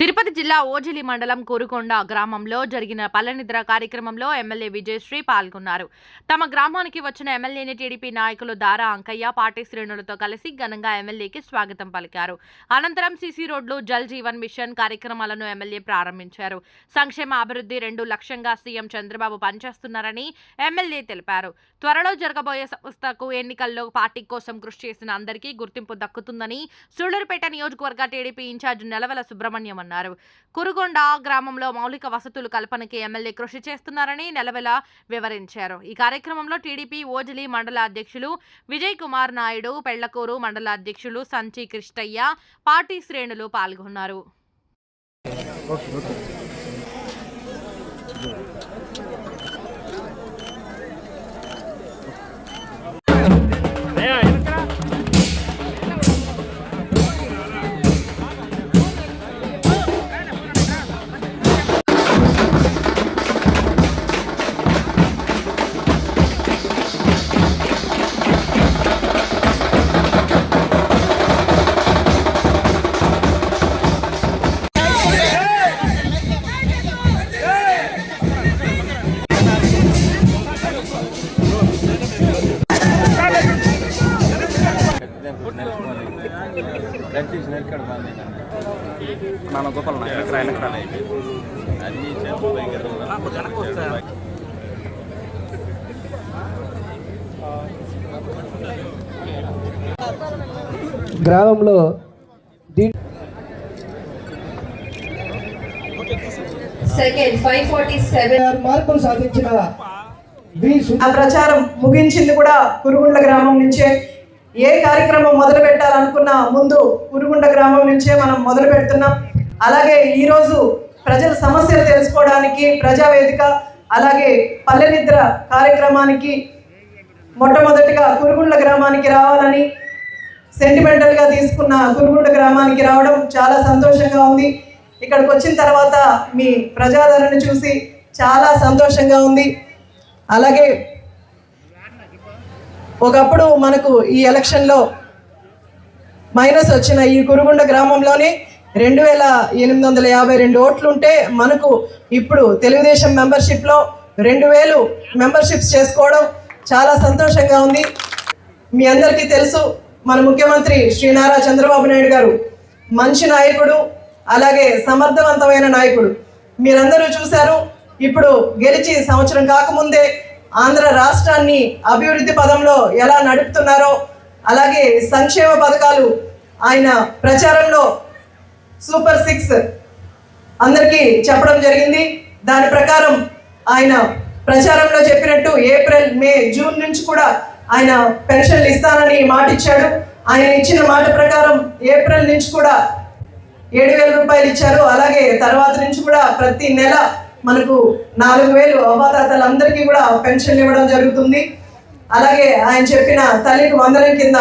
తిరుపతి జిల్లా ఓజిలి మండలం కురుకొండ గ్రామంలో జరిగిన పల్లనిద్ర కార్యక్రమంలో ఎమ్మెల్యే విజయశ్రీ పాల్గొన్నారు. తమ గ్రామానికి వచ్చిన ఎమ్మెల్యేని టీడీపీ నాయకులు దారా అంకయ్య పార్టీ శ్రేణులతో కలిసి ఘనంగా ఎమ్మెల్యేకి స్వాగతం పలికారు. అనంతరం సీసీ రోడ్లు జల్ జీవన్ మిషన్ కార్యక్రమాలను ఎమ్మెల్యే ప్రారంభించారు. సంక్షేమ అభివృద్ధి రెండు లక్ష్యంగా సీఎం చంద్రబాబు పనిచేస్తున్నారని ఎమ్మెల్యే తెలిపారు. త్వరలో జరగబోయే సంస్థకు ఎన్నికల్లో పార్టీ కోసం కృషి చేసిన అందరికీ గుర్తింపు దక్కుతుందని సూళ్ళూరుపేట నియోజకవర్గ టీడీపీ ఇన్ఛార్జ్ నెలవల సుబ్రహ్మణ్యం అన్నారు కురుగొండ గ్రామంలో మౌలిక వసతులు కల్పనకి ఎమ్మెల్యే కృషి చేస్తున్నారని నెలవెల వివరించారు. ఈ కార్యక్రమంలో టీడీపీ ఓజిలి మండల అధ్యక్షులు విజయ్ కుమార్ నాయుడు పెళ్ళకూరు మండల అధ్యక్షులు సంచి కృష్ణయ్య పార్టీ శ్రేణులు పాల్గొన్నారు. నాన్న గోపాల ఆయనకు రాలే అన్ని చేతులు ఎదగదు. గ్రామంలో దీ సెకండ్ ఫైవ్ ఫార్టీ సెవెన్. మార్పులు సాధించిన ఆ ప్రచారం ముగించింది కూడా కురుగుండ గ్రామం నుంచే. ఏ కార్యక్రమం మొదలు పెట్టాలనుకున్నా ముందు కురుగుండ గ్రామం నుంచే మనం మొదలు పెడుతున్నాం. అలాగే ఈరోజు ప్రజల సమస్యలు తెలుసుకోవడానికి ప్రజావేదిక అలాగే పల్లె నిద్ర కార్యక్రమానికి మొట్టమొదటిగా కురుగుండ్ల గ్రామానికి రావాలని సెంటిమెంటల్గా తీసుకున్న కురుగుండ గ్రామానికి రావడం చాలా సంతోషంగా ఉంది. ఇక్కడికి వచ్చిన తర్వాత మీ ప్రజాదరణ చూసి చాలా సంతోషంగా ఉంది. అలాగే ఒకప్పుడు మనకు ఈ ఎలక్షన్లో మైనస్ వచ్చిన ఈ కురుగుండ గ్రామంలోనే రెండు వేల ఎనిమిది వందల యాభై రెండు ఓట్లు ఉంటే మనకు ఇప్పుడు తెలుగుదేశం మెంబర్షిప్లో రెండు వేలు మెంబర్షిప్స్ చేసుకోవడం చాలా సంతోషంగా ఉంది. మీ అందరికీ తెలుసు మన ముఖ్యమంత్రి శ్రీ నారా చంద్రబాబు నాయుడు గారు మంచి నాయకుడు అలాగే సమర్థవంతమైన నాయకుడు. మీరందరూ చూశారు ఇప్పుడు గెలిచి సంవత్సరం కాకముందే ఆంధ్ర రాష్ట్రాన్ని అభివృద్ధి పదంలో ఎలా నడుపుతున్నారో అలాగే సంక్షేమ పథకాలు ఆయన ప్రచారంలో సూపర్ సిక్స్ అందరికీ చెప్పడం జరిగింది. దాని ప్రకారం ఆయన ప్రచారంలో చెప్పినట్టు ఏప్రిల్ మే జూన్ నుంచి కూడా ఆయన పెన్షన్లు ఇస్తానని మాట ఇచ్చాడు. ఆయన ఇచ్చిన మాట ప్రకారం ఏప్రిల్ నుంచి కూడా ఏడు వేల రూపాయలు ఇచ్చారు. అలాగే తర్వాత నుంచి కూడా ప్రతి నెల మనకు నాలుగు వేలు అవ్వాతాతలందరికీ కూడా పెన్షన్లు ఇవ్వడం జరుగుతుంది. అలాగే ఆయన చెప్పిన తల్లికి వందనం కింద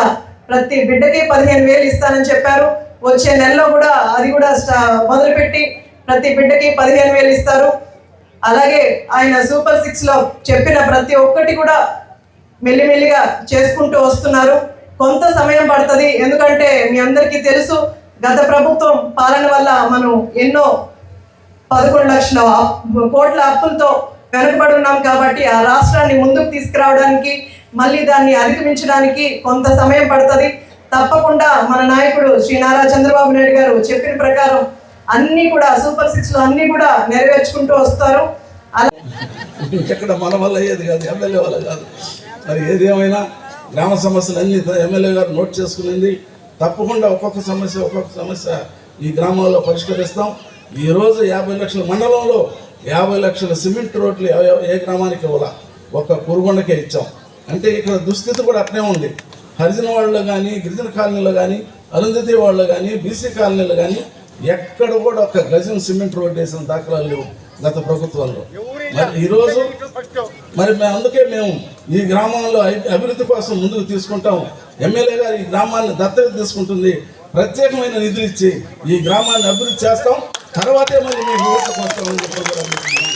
ప్రతి బిడ్డకి పదిహేను వేలు ఇస్తానని చెప్పారు. వచ్చే నెలలో కూడా అది కూడా స్టా- మొదలుపెట్టి ప్రతి బిడ్డకి పదిహేను వేలు ఇస్తారు. అలాగే ఆయన సూపర్ సిక్స్లో చెప్పిన ప్రతి ఒక్కటి కూడా మెల్లిమెల్లిగా చేసుకుంటూ వస్తున్నారు. కొంత సమయం పడుతుంది. ఎందుకంటే మీ అందరికీ తెలుసు గత ప్రభుత్వం పాలన వల్ల మనం ఎన్నో పదకొండు లక్షల కోట్ల అప్పులతో వెనుకబడి ఉన్నాం కాబట్టి ఆ రాష్ట్రాన్ని ముందుకు తీసుకురావడానికి మళ్ళీ దాన్ని అధిగమించడానికి కొంత సమయం పడుతుంది. తప్పకుండా మన నాయకుడు శ్రీ నారా చంద్రబాబు నాయుడు గారు చెప్పిన ప్రకారం అన్నీ కూడా సూపర్ సిక్స్లో అన్నీ కూడా నెరవేర్చుకుంటూ వస్తారు. అలా ఎక్కడ మన వల్ల ఏది కాదు ఎమ్మెల్యే వల్ల కాదు. మరి ఏది ఏమైనా గ్రామ సమస్యలు అన్ని ఎమ్మెల్యే గారు నోట్ చేసుకునింది తప్పకుండా ఒక్కొక్క సమస్య ఒక్కొక్క సమస్య ఈ గ్రామాల్లో పరిష్కరిస్తాం. ఈరోజు యాభై లక్షల మండలంలో యాభై లక్షల సిమెంట్ రోడ్లు ఏ- గ్రామానికి ఇవ్వాల? ఒక కురుగొండకే ఇచ్చాం. అంటే ఇక్కడ దుస్థితి కూడా అట్నే ఉంది. హరిజన వాళ్ళలో కానీ గిరిజన కాలనీలో కానీ అరుంధతి వాళ్ళు కానీ బీసీ కాలనీలో కానీ ఎక్కడ కూడా ఒక గజం సిమెంట్ రోడ్ వేసిన దాఖలాలు లేవు గత ప్రభుత్వంలో. మరి ఈరోజు మరి మేము అందుకే మేము ఈ గ్రామంలో అభివృద్ధి కోసం ముందుకు తీసుకుంటాం. ఎమ్మెల్యే గారు ఈ గ్రామాన్ని దత్తత తీసుకుంటుంది. ప్రత్యేకమైన నిధులు ఇచ్చి ఈ గ్రామాన్ని అభివృద్ధి చేస్తాం. తర్వాతే మళ్ళీ మీకు ఓట్లు వస్తామని చెప్పి కూడా మీకు